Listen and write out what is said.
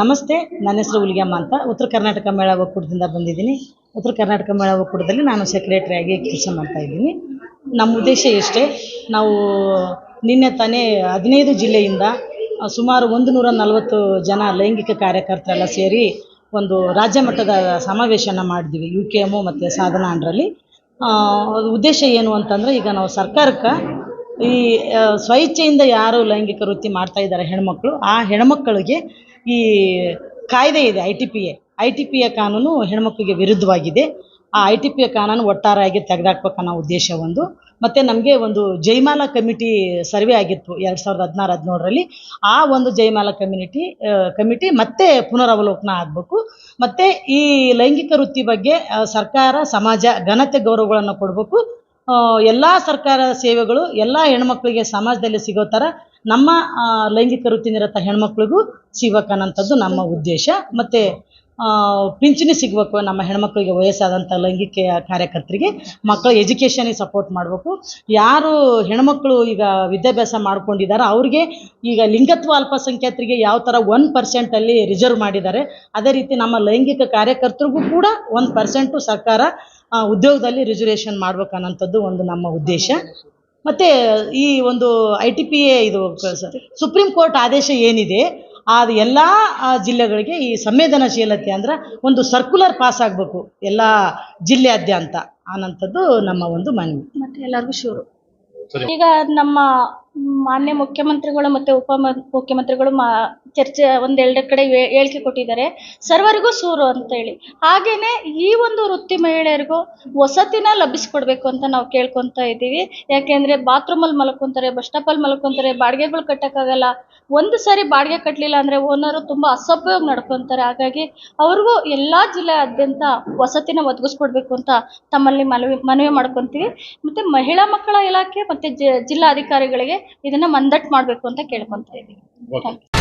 ನಮಸ್ತೆ, ನನ್ನ ಹೆಸರು ಹುಲಿಗಮ್ಮ ಅಂತ. ಉತ್ತರ ಕರ್ನಾಟಕ ಮೇಳ ಒಕ್ಕೂಟದಿಂದ ಬಂದಿದ್ದೀನಿ. ಉತ್ತರ ಕರ್ನಾಟಕ ಮೇಳ ಒಕ್ಕೂಟದಲ್ಲಿ ನಾನು ಸೆಕ್ರೆಟರಿಯಾಗಿ ಕೆಲಸ ಮಾಡ್ತಾ ಇದ್ದೀನಿ. ನಮ್ಮ ಉದ್ದೇಶ ಇಷ್ಟೇ ನಾವು ನಿನ್ನೆ ತಾನೇ ಹದಿನೈದು ಜಿಲ್ಲೆಯಿಂದ ಸುಮಾರು ಒಂದು ನೂರ ನಲವತ್ತು ಜನ ಲೈಂಗಿಕ ಕಾರ್ಯಕರ್ತರೆಲ್ಲ ಸೇರಿ ಒಂದು ರಾಜ್ಯ ಮಟ್ಟದ ಸಮಾವೇಶನ ಮಾಡಿದ್ವಿ, ಯು ಕೆ ಎಮ್ಮು ಮತ್ತು ಸಾಧನಾ ಅಂಡ್ರಲ್ಲಿ. ಉದ್ದೇಶ ಏನು ಅಂತಂದರೆ, ಈಗ ನಾವು ಸರ್ಕಾರಕ್ಕೆ ಈ ಸ್ವಇಚ್ಛೆಯಿಂದ ಯಾರು ಲೈಂಗಿಕ ವೃತ್ತಿ ಮಾಡ್ತಾ ಇದ್ದಾರೆ ಹೆಣ್ಮಕ್ಳು, ಆ ಹೆಣ್ಮಕ್ಕಳಿಗೆ ಈ ಕಾಯ್ದೆ ಇದೆ, I T P A. I T P A ಕಾನೂನು ಹೆಣ್ಮಕ್ಳಿಗೆ ವಿರುದ್ಧವಾಗಿದೆ. ಆ ಐ ಟಿ ಪಿ ಎ ಕಾನೂನು ಒಟ್ಟಾರೆಯಾಗಿ ತೆಗೆದಾಕ್ಬೇಕನ್ನೋ ಉದ್ದೇಶ ಒಂದು. ಮತ್ತು ನಮಗೆ ಒಂದು ಜೈಮಾಲ ಕಮಿಟಿ ಸರ್ವೆ ಆಗಿತ್ತು ಎರಡು ಸಾವಿರದ ಹದಿನಾರು, ಹದಿನೇಳರಲ್ಲಿ. ಆ ಒಂದು ಜೈಮಾಲ ಕಮ್ಯುನಿಟಿ ಕಮಿಟಿ ಮತ್ತೆ ಪುನರವಲೋಕನ ಆಗಬೇಕು. ಮತ್ತು ಈ ಲೈಂಗಿಕ ವೃತ್ತಿ ಬಗ್ಗೆ ಸರ್ಕಾರ, ಸಮಾಜ ಘನತೆ ಗೌರವಗಳನ್ನು ಕೊಡಬೇಕು. ಎಲ್ಲ ಸರ್ಕಾರ ಸೇವೆಗಳು ಎಲ್ಲ ಹೆಣ್ಮಕ್ಳಿಗೆ ಸಮಾಜದಲ್ಲಿ ಸಿಗೋ ಥರ ನಮ್ಮ ಲೈಂಗಿಕ ವೃತ್ತಿ ನಿರತ ಹೆಣ್ಮಕ್ಳಿಗೂ ಸಿಗ್ಬೇಕನ್ನೋಂಥದ್ದು ನಮ್ಮ ಉದ್ದೇಶ. ಮತ್ತು ಪಿಂಚಣಿ ಸಿಗಬೇಕು ನಮ್ಮ ಹೆಣ್ಮಕ್ಳಿಗೆ ವಯಸ್ಸಾದಂಥ ಲೈಂಗಿಕ ಕಾರ್ಯಕರ್ತರಿಗೆ ಮಕ್ಕಳ ಎಜುಕೇಷನಿಗೆ ಸಪೋರ್ಟ್ ಮಾಡಬೇಕು. ಯಾರು ಹೆಣ್ಮಕ್ಳು ಈಗ ವಿದ್ಯಾಭ್ಯಾಸ ಮಾಡ್ಕೊಂಡಿದ್ದಾರೆ ಅವ್ರಿಗೆ ಈಗ ಲಿಂಗತ್ವ ಅಲ್ಪಸಂಖ್ಯಾತರಿಗೆ ಯಾವ ಥರ ಒನ್ ಪರ್ಸೆಂಟಲ್ಲಿ ರಿಸರ್ವ್ ಮಾಡಿದ್ದಾರೆ, ಅದೇ ರೀತಿ ನಮ್ಮ ಲೈಂಗಿಕ ಕಾರ್ಯಕರ್ತರಿಗೂ ಕೂಡ ಒಂದು ಪರ್ಸೆಂಟು ಸರ್ಕಾರ ಉದ್ಯೋಗದಲ್ಲಿ ರಿಸರ್ವೇಷನ್ ಮಾಡ್ಬೇಕನ್ನೋಂಥದ್ದು ಒಂದು ನಮ್ಮ ಉದ್ದೇಶ. ಮತ್ತು ಈ ಒಂದು ಐ ಟಿ ಪಿ ಎ ಇದು ಸುಪ್ರೀಂ ಕೋರ್ಟ್ ಆದೇಶ ಏನಿದೆ ಅದು ಎಲ್ಲ ಜಿಲ್ಲೆಗಳಿಗೆ ಈ ಸಂವೇದನಾಶೀಲತೆ ಅಂದ್ರೆ ಒಂದು ಸರ್ಕ್ಯುಲರ್ ಪಾಸ್ ಆಗಬೇಕು ಎಲ್ಲ ಜಿಲ್ಲೆಯಾದ್ಯಂತ ಅನ್ನೋಂಥದ್ದು ನಮ್ಮ ಒಂದು ಮನವಿ. ಮತ್ತೆ ಎಲ್ಲರಿಗೂ ಶೂರು. ಈಗ ನಮ್ಮ ಮಾನ್ಯ ಮುಖ್ಯಮಂತ್ರಿಗಳು ಮತ್ತೆ ಉಪ ಮುಖ್ಯಮಂತ್ರಿಗಳು ಮಾ, ಚರ್ಚೆ ಒಂದೆರಡು ಕಡೆ ಹೇಳಿಕೆ ಕೊಟ್ಟಿದ್ದಾರೆ. ಸರ್ವರಿಗೂ ಸೂರು ಅಂತೇಳಿ ಹಾಗೇನೆ ಈ ಒಂದು ವೃತ್ತಿ ಮಹಿಳೆಯರಿಗೂ ವಸತಿನ ಲಭಿಸ್ಕೊಡ್ಬೇಕು ಅಂತ ನಾವು ಕೇಳ್ಕೊತ ಇದ್ದೀವಿ. ಯಾಕೆಂದ್ರೆ ಬಾತ್ರೂಮಲ್ಲಿ ಮಲ್ಕೊಂತಾರೆ ಬಸ್ ಸ್ಟಾಪಲ್ಲಿ ಮಲ್ಕೊಂತಾರೆ, ಬಾಡಿಗೆಗಳು ಕಟ್ಟಕ್ಕಾಗಲ್ಲ. ಒಂದು ಸಾರಿ ಬಾಡಿಗೆ ಕಟ್ಟಲಿಲ್ಲ ಅಂದ್ರೆ ಓನರು ತುಂಬಾ ಅಸಭ್ಯವಾಗಿ ನಡ್ಕೊಂತಾರೆ. ಹಾಗಾಗಿ ಅವ್ರಿಗೂ ಎಲ್ಲಾ ಜಿಲ್ಲೆಯಾದ್ಯಂತ ವಸತಿನ ಒದಗಿಸ್ಕೊಡ್ಬೇಕು ಅಂತ ತಮ್ಮಲ್ಲಿ ಮನವಿ ಮನವಿ ಮಾಡ್ಕೊಂತೀವಿ. ಮತ್ತೆ ಮಹಿಳಾ ಮಕ್ಕಳ ಇಲಾಖೆ ಮತ್ತೆ ಜಿಲ್ಲಾ ಅಧಿಕಾರಿಗಳಿಗೆ ಇದನ್ನ ಮಂದಟ್ ಮಾಡಬೇಕು ಅಂತ ಕೇಳ್ಕೊಂತ ಇದ್ದೀವಿ